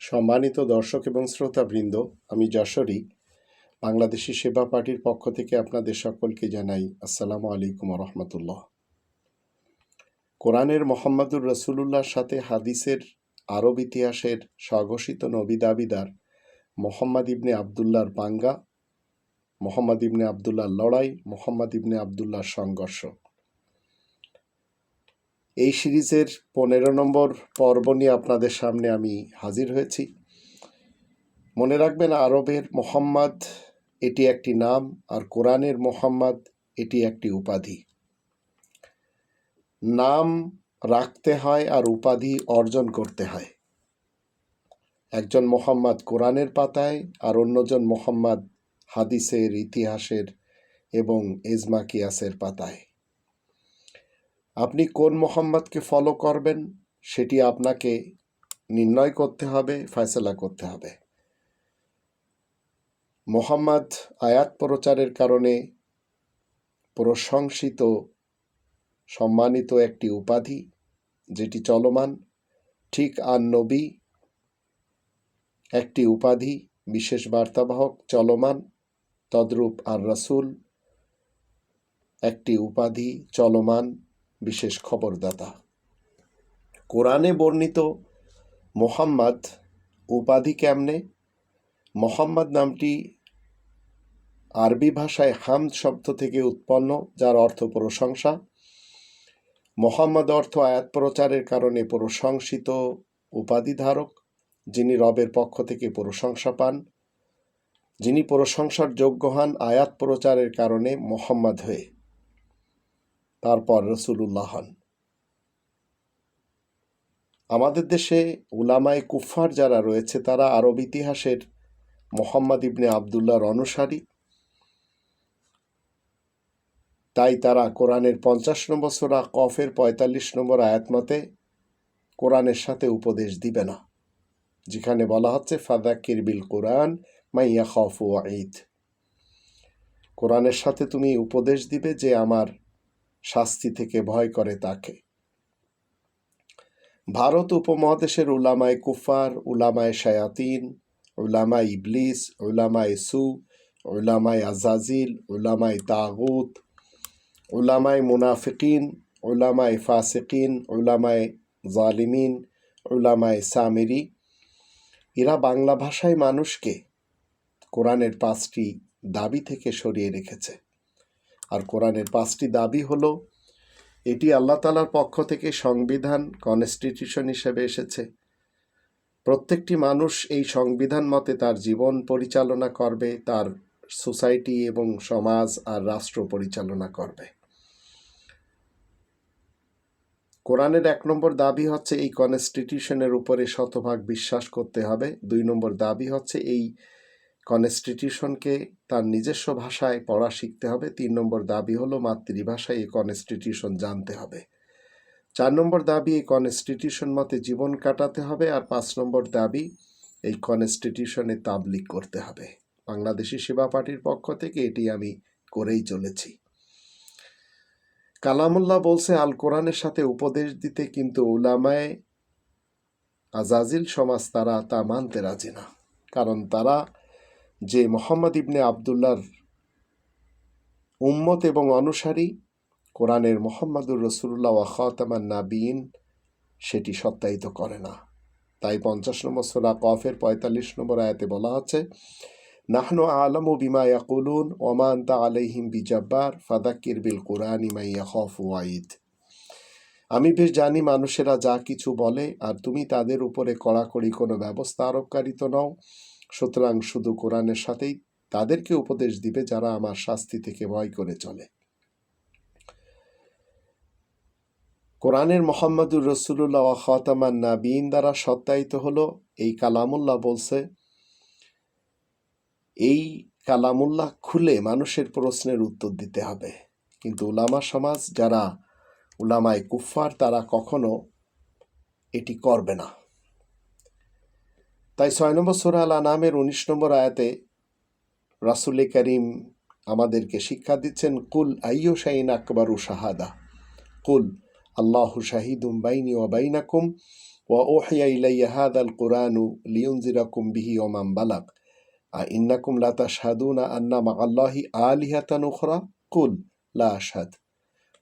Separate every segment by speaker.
Speaker 1: সম্মানিত দর্শক এবং শ্রোতাবৃন্দ, আমি যশোরী, বাংলাদেশি সেবা পার্টির পক্ষ থেকে আপনাদের সকলকে জানাই আসসালামু আলাইকুম রহমতুল্লাহ। কোরআনের মোহাম্মদুর রসুলুল্লাহর সাথে হাদিসের আরব ইতিহাসের স্বঘোষিত নবী দাবিদার মোহাম্মদ ইবনে আবদুল্লাহর পাঙ্গা মোহাম্মদ ইবনে আবদুল্লাহর লড়াই, মোহাম্মদ ইবনে আবদুল্লাহর সংঘর্ষ। এই সিরিজের পনেরো নম্বর পর্ব নিয়ে আপনাদের সামনে আমি হাজির হয়েছি। মনে রাখবেন, আরবের মোহাম্মদ এটি একটি নাম আর কোরআনের মোহাম্মদ এটি একটি উপাধি। নাম রাখতে হয় আর উপাধি অর্জন করতে হয়। একজন মোহাম্মদ কোরআনের পাতায় আর অন্যজন মোহাম্মদ হাদিসের ইতিহাসের এবং এজমা কিয়াসের পাতায়। আপনি কোন মোহাম্মদকে ফলো করবেন, সেটি আপনাকে নির্ণয় করতে হবে, ফয়সলা করতে হবে। মোহাম্মদ আয়াত প্রচারের কারণে প্রশংসিত, সম্মানিত একটি উপাধি, যেটি চলমান, ঠিক আর নবী, একটি উপাধি, বিশেষ বার্তাবাহক, চলমান, তদ্রূপ আর রাসূল, একটি উপাধি, চলমান বিশেষ খবরদাতা। কোরআনে বর্ণিত মোহাম্মদ উপাধি কেমনে? মোহাম্মদ নামটি আরবি ভাষায় হামদ শব্দ থেকে উৎপন্ন, যার অর্থ প্রশংসা। মোহাম্মদ অর্থ আয়াত প্রচারের কারণে প্রশংসিত উপাধি ধারক, যিনি রবের পক্ষ থেকে প্রশংসা পান। যিনি প্রশংসার যোগ্য হন আয়াত প্রচারের কারণে মোহাম্মদ হয়ে। তারপর রসুলুল্লাহ হন। আমাদের দেশে উলামায় কুফার যারা রয়েছে, তারা আরব ইতিহাসের মোহাম্মদ ইবনে আবদুল্লাহর অনুসারী। তাই তারা কোরআনের পঞ্চাশ নম্বর সোরা কফের পঁয়তাল্লিশ নম্বর আয়াত মতে কোরআনের সাথে উপদেশ দিবে না। যেখানে বলা হচ্ছে ফাদাক্কির বিল কোরআন মাইয়া খফ ও ঈদ কোরআনের সাথে তুমি উপদেশ দিবে যে, আমার শাস্তি থেকে ভয় করে তাকে। ভারত উপমহাদেশের উলামায় কুফার উলামায় শায়াতিন, উলামায় ইবলিস, উলামায় সু, উলামায় আজাজিল, উলামায় তাগুত, উলামায় মুনাফিকিন, উলামায় ফাসিকিন, উলামায় জালিমিন, উলামায় সামিরি। এরা বাংলা ভাষায় মানুষকে কোরআনের পাঁচটি দাবি থেকে সরিয়ে রেখেছে। আর কোরআনের পাঁচটি দাবি হলো, এটি আল্লাহ তালার পক্ষ থেকে সংবিধান কনস্টিটিউশন হিসেবে এসেছে। প্রত্যেকটি মানুষ এই সংবিধান মতে তার জীবন পরিচালনা করবে, তার সোসাইটি এবং সমাজ আর রাষ্ট্র পরিচালনা করবে। কোরআনের এক নম্বর দাবি হচ্ছে এই কনস্টিটিউশনের উপরে শতভাগ বিশ্বাস করতে হবে। দুই নম্বর দাবি হচ্ছে এই কনস্টিটিউশনকে তার নিজস্ব ভাষায় পড়া শিখতে হবে। তিন নম্বর দাবি হলো মাতৃভাষায় এই কনস্টিটিউশন জানতে হবে। চার নম্বর দাবি, এই কনস্টিটিউশন মতে জীবন কাটাতে হবে। আর পাঁচ নম্বর দাবি, এই কনস্টিটিউশনে তাবলিক করতে হবে। বাংলাদেশি সেবা পার্টির পক্ষ থেকে এটি আমি করেই চলেছি। কালামুল্লাহ বলছে, আল কোরআনের সাথে উপদেশ দিতে কিন্তু উলামায় আজাজিল সমাজ তারা তা মানতে রাজি না। কারণ তারা যে মোহাম্মদ ইবনে আবদুল্লার উম্মত এবং অনুসারী, কোরআনের মোহাম্মদুর রসুল্লাহ ওয়াখাতামান নাবিন সেটি সত্যায়িত করে না। তাই পঞ্চাশ নম্বর সোলা কফের পঁয়তাল্লিশ নম্বর আয়াতে বলা হচ্ছে, নাহনু আলম ও বিমা ইয়াকুলুন ওমান তা আলাইহিম বিজাব্বার, ফাদাক্কির বিল কোরআন ইমাইয়া খফ ওয়াইদ আমি বেশ জানি মানুষেরা যা কিছু বলে, আর তুমি তাদের উপরে কড়াকড়ি কোনো ব্যবস্থা আরোপকারী তো নও। সুতরাং শুধু কোরআনের সাথেই তাদেরকে উপদেশ দিবে যারা আমার শাস্তি থেকে ভয় করে চলে। কোরআনের মোহাম্মদুর রসুল্লাহ খাতামান নাবিন দ্বারা সত্যায়িত হলো, এই কালামুল্লাহ বলছে, এই কালামুল্লাহ খুলে মানুষের প্রশ্নের উত্তর দিতে হবে। কিন্তু উলামা সমাজ যারা উলামায় কুফার তারা কখনো এটি করবে না। তাই ছয় নম্বর সোরা আল আনামের উনিশ নম্বর আয়াতে রাসুল করিম আমাদেরকে শিক্ষা দিচ্ছেন, কুল আইয় শাহিন আকবরু শাহাদা? কুল, আল্লাহ শাহিদুম বাইনি ও বাইনাকুম ওয়া ওহিয়া ইলাইয়া আল কোরআনু লিউনজিরাকুম বিহি ওমাম বালাক আ ইন্নাকুম লাতা শাহাদুনা আন্না মা আল্লাহি আলিহাতান উখরা? কুল, লা আশাদ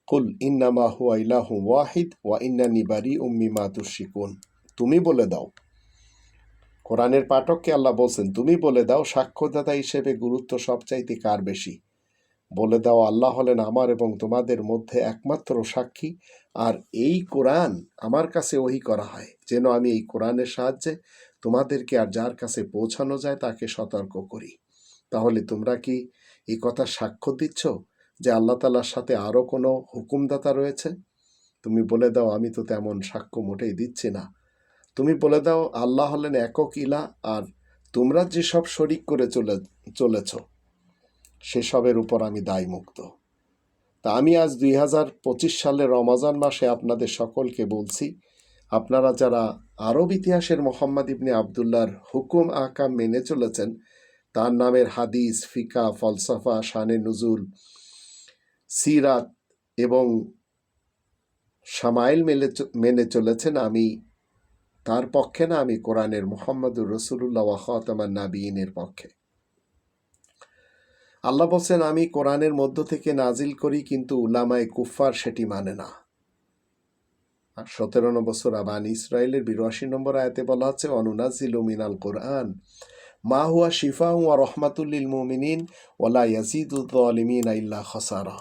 Speaker 1: কুল, ইন্নামা হুয়া ইলাহু ওয়াহিদ ওয়া ইন্নানি বারি উম্মি মা শিকুন তুমি বলে দাও। কোরআনের পাঠককে আল্লাহ বলছেন, তুমি বলে দাও, সাক্ষ্যদাতা হিসেবে গুরুত্ব সবচাইতে কার বেশি? বলে দাও, আল্লাহ হলেন আমার এবং তোমাদের মধ্যে একমাত্র সাক্ষী, আর এই কোরআন আমার কাছে ওহি করা হয়। যেন আমি এই কোরআনের সাহায্যে তোমাদেরকে আর যার কাছে পৌঁছানো যায় তাকে সতর্ক করি। তাহলে তোমরা কি এই কথা সাক্ষ্য দিচ্ছ যে আল্লাহ তালার সাথে আরও কোনো হুকুমদাতা রয়েছে? তুমি বলে দাও, আমি তো তেমন সাক্ষ্য মোটেই দিচ্ছি না। তুমি বলে দাও, আল্লাহ হলেন একক ইলা আর তোমরা যেসব শরিক করে চলে, চলেছ, সেসবের উপর আমি দায়মুক্ত তা আমি আজ দুই হাজার পঁচিশ সালের রমাজান মাসে আপনাদের সকলকে বলছি, আপনারা যারা আরব ইতিহাসের মোহাম্মদ ইবনে আবদুল্লার হুকুম আকাম মেনে চলেছেন, তার নামের হাদিস, ফিকা, ফলসফা, শানে নজুল, সিরাত এবং সামাইল মেলে মেনে চলেছেন, আমি তার পক্ষে না আমি কোরআনের মোহাম্মদুর রসুল্লাহ ওয়াহতামান নাবিনের পক্ষে। আল্লাহ বলছেন, আমি কোরআনের মধ্য থেকে নাজিল করি, কিন্তু উলামায় কুফার সেটি মানে না। আর সতেরো নম্বর সোরা বান ইসরায়েলের বিরাশি নম্বর আয়াতে বলা হচ্ছে অনুনাজিল মিনাল কোরআন, মা হুয়া শিফা ওয়া রহমাতুল্লিল মুমিনিন ওলা ইয়াজিদুদ্দলিমিন ইল্লা খসারা।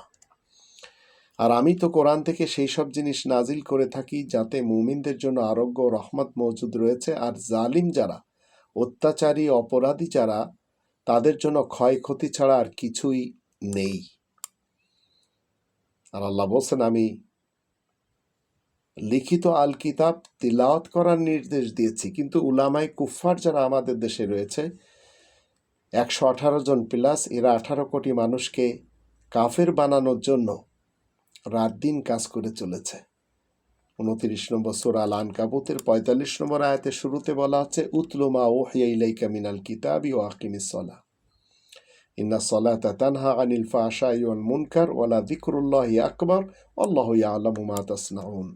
Speaker 1: আর আমি তো কোরআন থেকে সেই সব জিনিস নাজিল করে থাকি যাতে মুমিনদের জন্য আরোগ্য রহমত মজুদ রয়েছে। আর জালিম যারা, অত্যাচারী, অপরাধী যারা, তাদের জন্য ক্ষয়ক্ষতি ছাড়া আর কিছুই নেই। আর আল্লাহ বলছেন, আমি লিখিত আল কিতাব তিলাওয়াত করার নির্দেশ দিয়েছি, কিন্তু উলামাই কুফফার যারা আমাদের দেশে রয়েছে, একশো আঠারো জন প্লাস এরা আঠারো কোটি মানুষকে কাফের বানানোর জন্য রাত দিন কাজ করে চলেছে। উনত্রিশ নম্বর সোরাল আন কাবুতের পঁয়তাল্লিশ নম্বর আয়াতের শুরুতে বলা হচ্ছে উতলুমা ও হিয়াইলাইকা মিনাল কিতাবি ও আকিমিস সলা ইন্না সলাতা তানহা আনিল ফাশাই ওয়াল মুনকার ওয়ালা যিকরুল্লাহি আকবার, আল্লাহু ইয়ালামু মা তাসনাউন।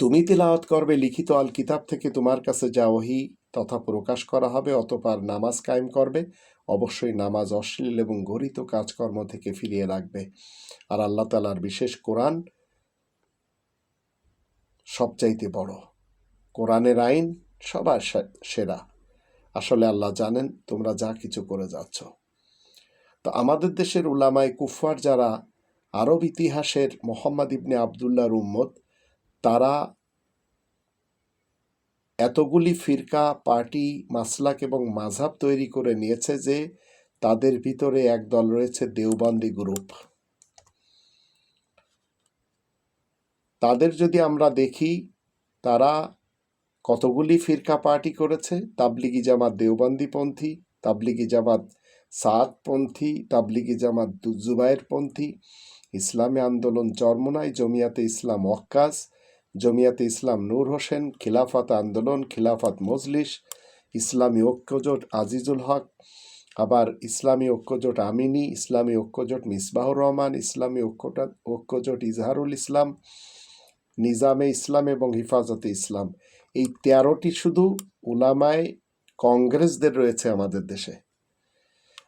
Speaker 1: তুমি তিলাওয়াত করবে, লিখিত আল কিতাব থেকে তোমার কাছে যা ওহি তথা প্রকাশ করা হবে, অতপার নামাজ কায়েম করবে। অবশ্যই নামাজ অশ্লীল এবং গরিত কাজকর্ম থেকে ফিরিয়ে রাখবে। আর আল্লাহ তালার বিশেষ কোরআন সবচাইতে বড়। কোরআনের আইন সবার সেরা। আসলে আল্লাহ জানেন তোমরা যা কিছু করে যাচ্ছ। তো আমাদের দেশের উলামায় কুফার যারা আরব ইতিহাসের মোহাম্মদ ইবনে আবদুল্লাহর উম্মত, তারা এতগুলি ফিরকা, পার্টি, মাসলাক এবং মাঝাব তৈরি করে নিয়েছে যে তাদের ভিতরে এক দল রয়েছে দেওবন্দি গ্রুপ। তাদের যদি আমরা দেখি, তারা কতগুলি ফিরকা, পার্টি করেছে? তাবলিগি জামাত দেওবন্দিপন্থী তাবলিগি জামাত সাতপন্থী তাবলিগি জামাত জুবায়ের পন্থী, ইসলামী আন্দোলন চরমনাই, জমিয়াতে ইসলাম ওয়াক্কাস জমিয়াতে ইসলাম নূর হোসেন, খিলাফত আন্দোলন, খিলাফত মজলিস, ইসলামী ঐক্যজোট আজিজুল হক, আবার ইসলামী ঐক্যজোট আমিনী, ইসলামী ঐক্যজোট মিসবাহুর রহমান, ইসলামী ঐক্যটা, ঐক্যজোট ইজহারুল ইসলাম, নিজামে ইসলাম এবং হিফাজতে ইসলাম। এই তেরোটি শুধু উলামায় কংগ্রেসদের রয়েছে আমাদের দেশে।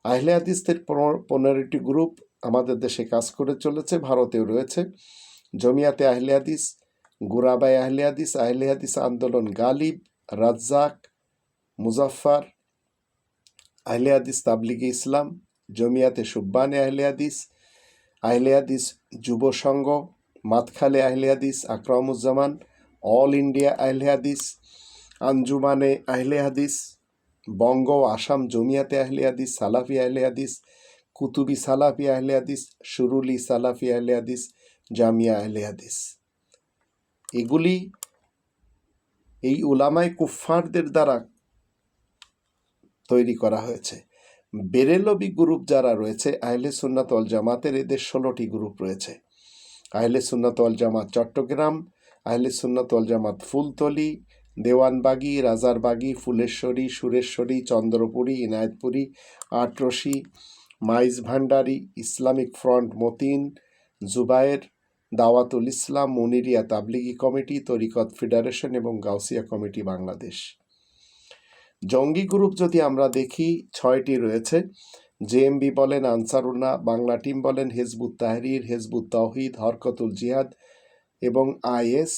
Speaker 1: আহলে হাদিসদের পনেরোটি গ্রুপ আমাদের দেশে কাজ করে চলেছে, ভারতেও রয়েছে। জমিয়াতে আহলে হাদিস গুরাবাই আহলে হাদিস আহলে হাদিস আন্দোলন গালিব রাজ্জাক মুজাফফর আহলে হাদিস তাবলিগে ইসলাম জমিয়াতে সুব্বানে আহলে হাদিস আহলে হাদিস যুব সংঘ মাতখালে আহলে হাদিস আকরামুজ্জামান অল ইন্ডিয়া আহলে হাদিস আঞ্জুমানে আহলে হাদিস বঙ্গ আসাম জমিয়াতে আহলে হাদিস সালাফি আহলে হাদিস কুতুবি সালাফি আহলে হাদিস সুরুলি সালাফি আহলে হাদিস জামিয়া আহলে হাদিস এগুলি এই উলামায় কুফফারদের দ্বারা তৈরি করা হয়েছে। বেরেলবি গ্রুপ যারা রয়েছে, আহলে সুন্নাত অল জামাতের এদের ষোলোটি গ্রুপ রয়েছে। আহলে Sunnat all Jamaat Chattogram, Ahle Sunnat all Jamaat Fultoli, Dewanbagi, Rajarbagi, Phuleshwari, Sureshwari, Chandrapuri, Enayetpuri, Atroshi Maij Bhandari Islamic front Matin, Zubayer Dawatul Islam Muniria Tablighi committee, Tariqat federation এবং Gausia committee Bangladesh. জঙ্গি group যদি আমরা দেখি, ছয়টি রয়েছে। JMB বলেন Ansarullah Bangla team বলেন Hezbut Tahrir, Hezbut তৌহিদ হরকতুল জিহাদ এবং আইএস।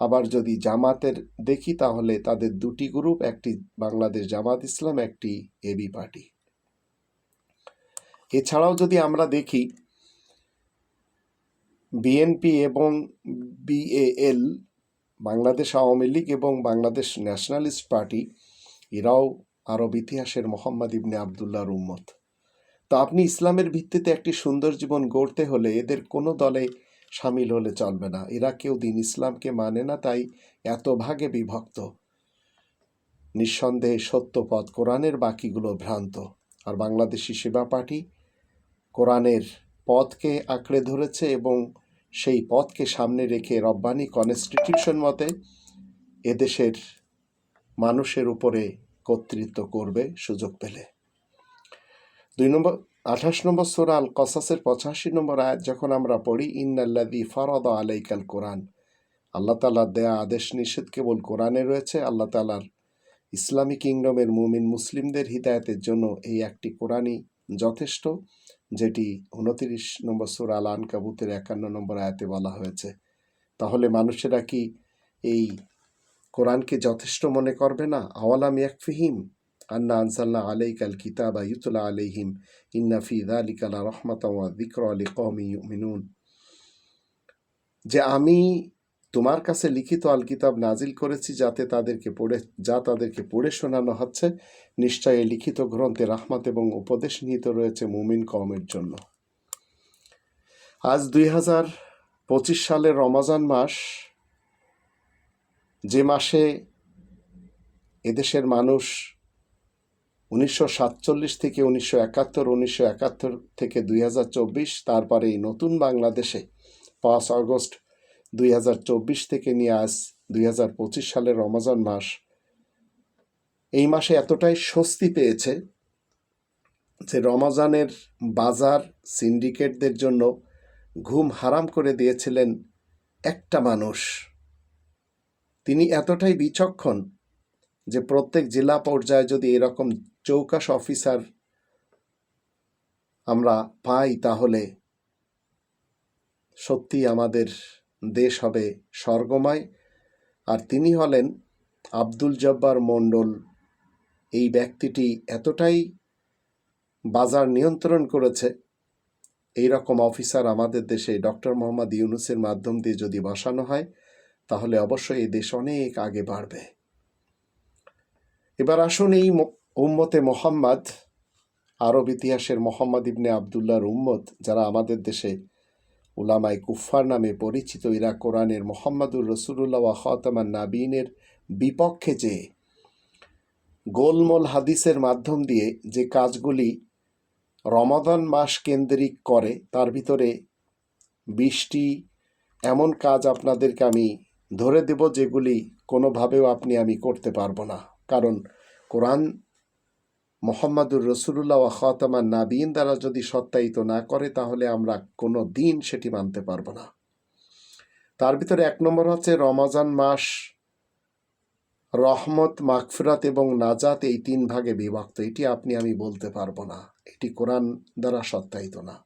Speaker 1: আবার যদি জামাতের দেখি, তাহলে তাদের দুটি গ্রুপ, একটি বাংলাদেশ জামাত ইসলাম, একটি এবি পার্টি। এছাড়াও যদি আমরা দেখি বিএনপি এবং বিএএল বাংলাদেশ আওয়ামী লীগ এবং বাংলাদেশ ন্যাশনালিস্ট পার্টি, এরাও আরব ইতিহাসের মোহাম্মদ ইবনে আবদুল্লাহর উম্মত। তো আপনি ইসলামের ভিত্তিতে একটি সুন্দর জীবন গড়তে হলে এদের কোনো দলে সামিল হলে চলবে না। এরা কেউ দিন ইসলামকে মানে না, তাই এত ভাগে বিভক্ত। নিঃসন্দেহে সত্য পথ কোরআনের বাকিগুলো ভ্রান্ত। আর বাংলাদেশি সেবা পার্টি কোরআনের পথকে আঁকড়ে ধরেছে এবং সেই পথকে সামনে রেখে রব্বানি কনস্টিটিউশন মতে এদেশের মানুষের উপরে কর্তৃত্ব করবে সুযোগ পেলে। দুই নম্বর, আঠাশ নম্বর সোরা আল কসাসের পঁচাশি নম্বর আয়াত যখন আমরা পড়ি ইন্নাল্লাদি ফরদ আলাইকাল কোরআন আল্লাহ তালার দেয়া আদেশ নিষেধ কেবল কোরআনে রয়েছে, আল্লাহ তালার ইসলামী কিংডমের মুমিন মুসলিমদের হিদায়তের জন্য এই একটি কোরআনই যথেষ্ট। যেটি উনতিরিশ নম্বর সুর আল আনকাবুতের একান্ন নম্বর আয়াতে বলা হয়েছে। তাহলে মানুষেরা কি এই কোরআনকে যথেষ্ট মনে করবে না? আওয়ালাম ইয়াকফিহিম আন্না আনসাল্লাহ আলাইকাল কিতাবা ইউতুলা আলাইহিম ইন্না ফি দালিকালা রহমাতা ওয়া যিকরা লিকওমি ইউমিনুন। যে আমি তোমার কাছে লিখিত আল কিতাব নাজিল করেছি যাতে তাদেরকে পড়ে, যা তাদেরকে পড়ে শোনানো হচ্ছে। নিশ্চয় এই লিখিত গ্রন্থে রাহমাত এবং উপদেশ নিহিত রয়েছে মুমিন কওমের জন্য। আজ দুই হাজার পঁচিশ সালের রমাজান মাস। যে মাসে এদেশের মানুষ উনিশশো সাতচল্লিশ থেকে উনিশশো একাত্তর উনিশশো একাত্তর থেকে দুই হাজার চব্বিশ, তারপরে এই নতুন বাংলাদেশে পাঁচ আগস্ট দুই হাজার চব্বিশ থেকে নিয়ে আজ দুই হাজার পঁচিশ সালের রমজান মাস, এই মাসে এতটাই স্বস্তি পেয়েছে যে রমজানের বাজার সিন্ডিকেটদের জন্য ঘুম হারাম করে দিয়েছিলেন একটা মানুষ। তিনি এতটাই বিচক্ষণ যে প্রত্যেক জেলা পর্যায়ে যদি এরকম চৌকাশ অফিসার আমরা পাই তাহলে সত্যি আমাদের দেশ হবে স্বর্গময়। আর তিনি হলেন আব্দুল জব্বার মণ্ডল। এই ব্যক্তিটি এতটাই বাজার নিয়ন্ত্রণ করেছে। এই রকম অফিসার আমাদের দেশে ডক্টর মোহাম্মদ ইউনুসের মাধ্যম দিয়ে যদি বসানো হয়, তাহলে অবশ্যই এই দেশ অনেক আগে বাড়বে। এবার আসুন এই উম্মতে মোহাম্মদ, আরব ইতিহাসের মোহাম্মদ ইবনে আবদুল্লাহর উম্মত, যারা আমাদের দেশে উলামাই কুফার নামে পরিচিত ইরা কোরআনের মোহাম্মদুর রসুল্লাহ খতামান নাবিনের বিপক্ষে যে গোলমোল হাদিসের মাধ্যম দিয়ে যে কাজগুলি রমাদান মাস কেন্দ্রিক করে, তার ভিতরে বিশটি এমন কাজ আপনাদেরকে আমি ধরে দেব যেগুলি কোনোভাবেও আপনি আমি করতে পারব না। কারণ কোরআন মোহাম্মদুর রসুল্লাহ খাতামান নাবিন দ্বারা যদি সত্যায়িত না করে, তাহলে আমরা কোনো দিন সেটি মানতে পারব না। তার ভিতরে এক নম্বর হচ্ছে রমাজান মাস, রহমত, মাগফিরাত এবং নাজাত এই তিন ভাগে বিভক্ত। এটি আপনি, আমি বলতে পারব না। এটি কোরআন দ্বারা সত্যায়িত না।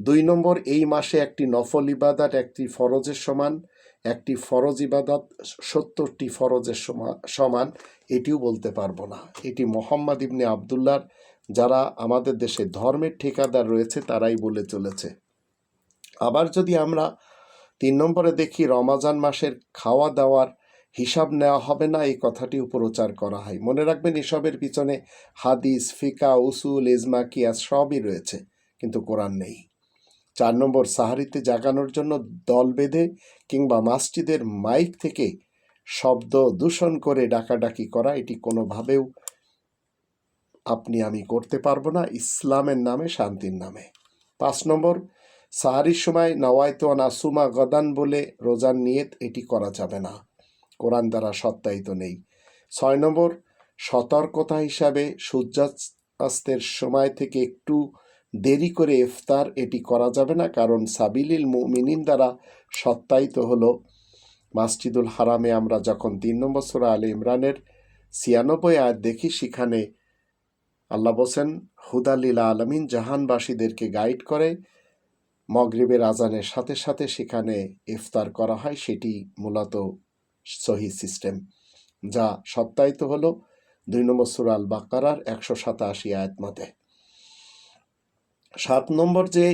Speaker 1: দুই নম্বর, এই মাসে একটি নফল ইবাদাত, একটি ফরজের সমান, একটি ফরজ ইবাদাত, সত্তরটি ফরজের সমান এটিও বলতে পারব না। এটি মোহাম্মদ ইবনে আবদুল্লার যারা আমাদের দেশে ধর্মের ঠিকাদার রয়েছে, তারাই বলে চলেছে। আবার যদি আমরা তিন নম্বরে দেখি, রমাজান মাসের খাওয়া দাওয়ার হিসাব নেওয়া হবে না, এই কথাটি প্রচার করা হয়। মনে রাখবেন, এসবের পিছনে হাদিস, ফিকা, উসুল, ইজমা, কিয়াস সবই রয়েছে, কিন্তু কোরআন নেই। চার নম্বর, সাহারিতে জাগানোর জন্য দল বেঁধে কিংবা মসজিদের মাইক থেকে শব্দ দূষণ করে ডাকাডাকি করা, এটি কোনোভাবেও আপনি আমি করতে পারব না। ইসলামের নামে, শান্তির নামে। পাঁচ নম্বর, সাহারির সময় নওয়ায়তো নাসুমা গদান বলে রোজার নিয়ত এটি করা যাবে না। কোরআন দ্বারা সত্যায়িত নেই। ছয় নম্বর, সতর্কতা হিসাবে সূর্যাস্তের সময় থেকে একটু দেরি করে ইফতার এটি করা যাবে না, কারণ সাবিলিল মুমিনিন দ্বারা সত্যায়িত হলো মাসজিদুল হারামে আমরা যখন তিন নম্বর সুরা আলী ইমরানের ছিয়ানব্বই আয়াত দেখি, সেখানে আল্লাহ বলছেন হুদালিলা আলমিন জাহানবাসীদেরকে গাইড করে, মগরিবের আজানের সাথে সাথে সেখানে ইফতার করা হয়। সেটি মূলত সহি সিস্টেম, যা সত্যায়িত হল দুই নম্বর সুরাল বাকারার একশো সাতাশি আয়াত মতে। সাত নম্বর যে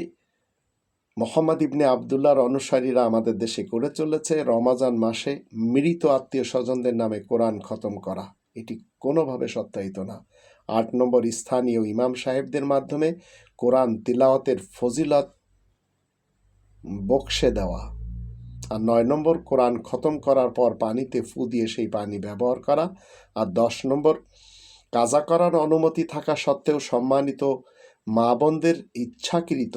Speaker 1: মোহাম্মদ ইবনে আবদুল্লাহর অনুসারীরা আমাদের দেশে করে চলেছে। রমাজান মাসে মৃত আত্মীয় স্বজনদের নামে কোরআন খতম করা। এটি কোনোভাবে সত্যায়িত না। আট নম্বর স্থানীয় ইমাম সাহেবদের মাধ্যমে কোরআন তিলাওয়াতের ফজিলত বক্সে দেওয়া। আর নয় নম্বর, কোরআন খতম করার পর পানিতে ফু দিয়ে সেই পানি ব্যবহার করা। আর দশ নম্বর, কাজা করার অনুমতি থাকা সত্ত্বেও সম্মানিত মা বোনদের ইচ্ছাকৃত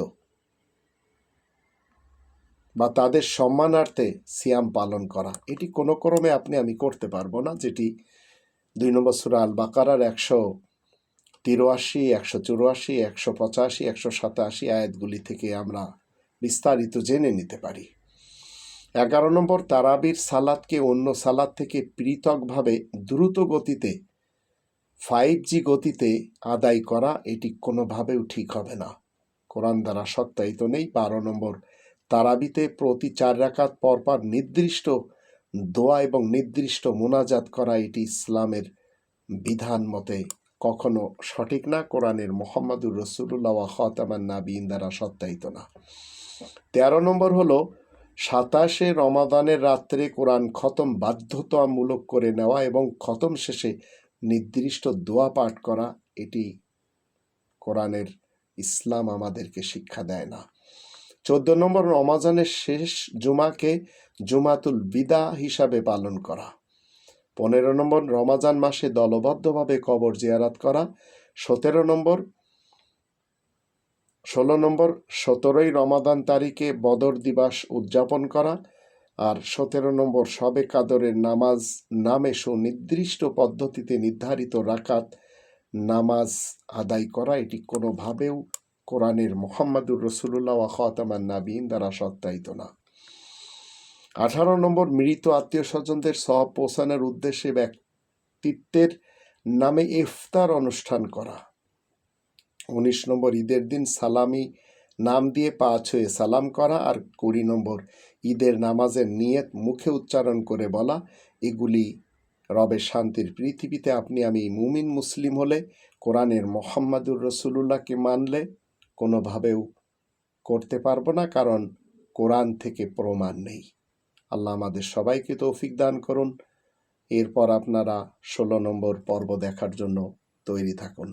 Speaker 1: বা তাদের সম্মানার্থে সিয়াম পালন করা। এটি কোনো ক্রমে আপনি, আমি করতে পারব না, যেটি দুই নম্বর সুরা আল বাকারার একশো তিরাশি, একশো চুরাশি, একশো পঁচাশি, একশো সাতাশি আয়াতগুলি থেকে আমরা বিস্তারিত জেনে নিতে পারি। এগারো নম্বর, তারাবির সালাদকে অন্য সালাদ থেকে পৃথকভাবে দ্রুত গতিতে ফাইভ জি গতিতে আদায় করা, এটি কোনোভাবেও ঠিক হবে না। কোরআন দ্বারা সত্যায়িত নেই। বারো নম্বর তারাবিতে প্রতি চার রাকাত পরপর নির্দিষ্ট দোয়া এবং নির্দিষ্ট মোনাজাত করা এটি ইসলামের বিধান মতে কখনো সঠিক না। কোরআনের মোহাম্মদুর রসুল্লাহ খতামান নাবিন দ্বারা সত্যায়িত না। তেরো নম্বর হলো, সাতাশে রমাদানের রাত্রে কোরআন খতম বাধ্যতামূলক করে নেওয়া এবং খতম শেষে নির্দিষ্ট দোয়া পাঠ করা, এটি কোরআনের ইসলাম আমাদেরকে শিক্ষা দেয় না। চোদ্দ নম্বর রমাজানের শেষ জুমাকে জুমাতুল বিদা হিসাবে পালন করা। পনেরো নম্বর রমাজান মাসে দলবদ্ধভাবে কবর জিয়ারাত করা। সতেরো নম্বর, ষোলো নম্বর, সতেরোই রমাদান তারিখে বদর দিবস উদযাপন করা। আর সতেরো নম্বর, সবে কাদরের নামাজ নামে সুনির্দিষ্ট পদ্ধতিতে নির্ধারিত রাকাত নামাজ আদায় করা। এটি কোনোভাবেও কোরআনের মোহাম্মদুর রসুল্লাহ খতামান নাবিন দ্বারা সত্যায়িত না। আঠারো নম্বর, মৃত আত্মীয় স্বজনদের সহ পৌঁছানোর উদ্দেশ্যে ব্যক্তিত্বের নামে ইফতার অনুষ্ঠান করা। উনিশ নম্বর, ঈদের দিন সালামি নাম দিয়ে পা ছুঁয়ে সালাম করা আর কুড়ি নম্বর, ঈদের নামাজের নিয়ত মুখে উচ্চারণ করে বলা। এগুলি রবের শান্তির পৃথিবীতে আপনি আমি মুমিন মুসলিম হলে কোরআনের মোহাম্মদুর রসুল্লাহকে মানলে কোনোভাবেও করতে পারব না, কারণ কোরআন থেকে প্রমাণ নেই। আল্লাহ আমাদের সবাইকে তৌফিক দান করুন। এরপর আপনারা ষোলো নম্বর পর্ব দেখার জন্য তৈরি থাকুন।